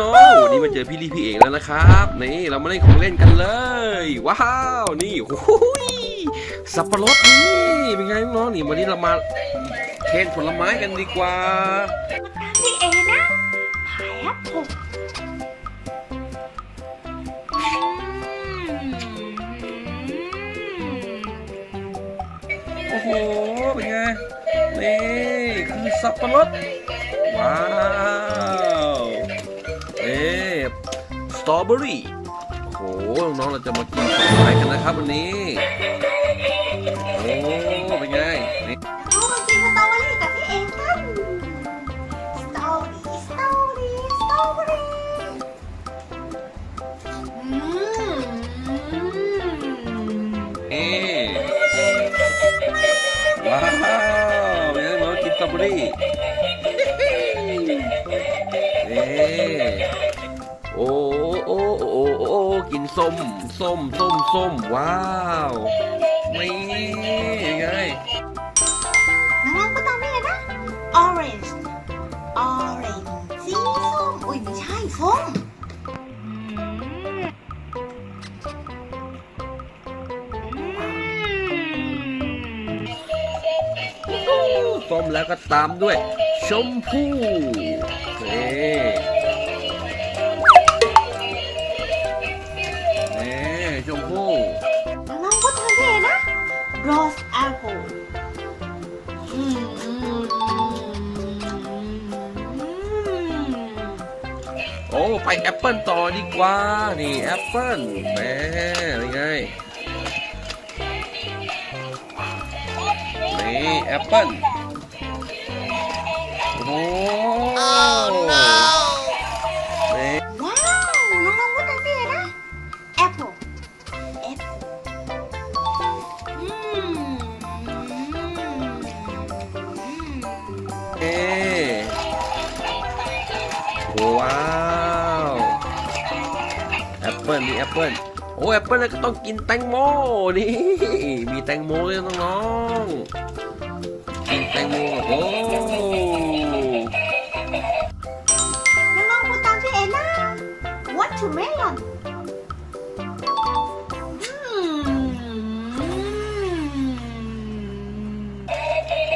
น้องๆวันนี้มาเจอพี่ลีพี่เอกแล้วนะครับ นี่เรามาเล่นของเล่นกันเลย ว้าวนี่โอ้โหยสับปะรดนี่เป็นไงน้องๆนี่วันนี้เรามาเคนผลไม้กันดีกว่าพี่เอนะผายแอปเปิ้ลอืมโอ้โหเป็นไงนี่คือสับปะรดว้าวเอ๊ส ตรอเบอรี่โอ้โหน้องๆเราจะมากินผลไม้กันนะครับวันนี้โอ้เป็นไงนี่เรามากินสตรอเบอรี่กับพี่เอกันสตรอเบอรี่สตรอเบอรี่สตรอเบอรี่อืมเอ๊ว้าวเป็นไงน้องกินสตรอเบอรี่เอ๊ โอ้โอ้โอ้โอ้กินส้ม ส้ม ส้ม ส้ม ว้าวนี่ยังไงน้องๆก็ตามพี่เอนะ orange orange สีส้ม อุ้ยไม่ใช่ส้มอืมอืมส้มแล้วก็ตามด้วย ชมพู่นี่ นี่ชมพู่น้องๆก็ทานเองนะ rose apple อืมอืมอืมโอ้ไปแอปเปิลต่อดีกว่า นี่แอปเปิลแหม่เป็นไงนี่แอปเปิลโอ้ ว้าวแอปเปิลนี่แอปเปิลโอ้แอปเปิลแล้วก็ต้องกินแตงโมนี่มีแตงโมเลยน้องๆกินแตงโมโอ้น้องๆพูดตามพี่เอนะ watermelon อืม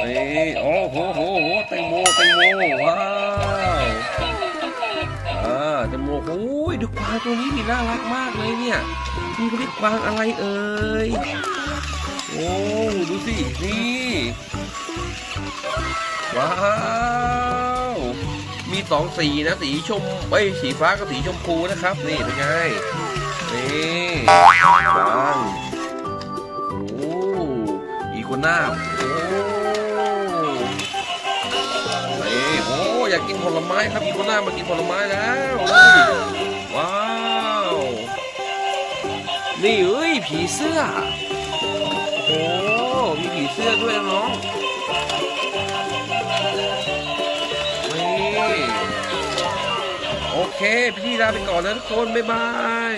นี่โอ้โหโหโหแตงโมแตงโมว้าวอ่าแตง โอ้ยดูกวางตัวนี้นี่น่ารักมากเลยเนี่ยนี่เขาเรียกกวางอะไรเอ่ยโอ้ดูสินี่ว้าวมีสองสีนะสีชมเอ้ยสีฟ้ากับสีชมพูนะครับ นี่เป็นไงนี่กวางโอ้อีกัวน่าโอ้นี่โอ้ อยากกินผลไม้ครับอีโคน่ามากินผลไม้แล้วนี่ว้าว นี่เอ้ยผีเสื้อ โอ้มีผีเสื้อด้วยนะน้องนี่โอเค พี่ลาไปก่อนนะทุกคน บ๊ายบาย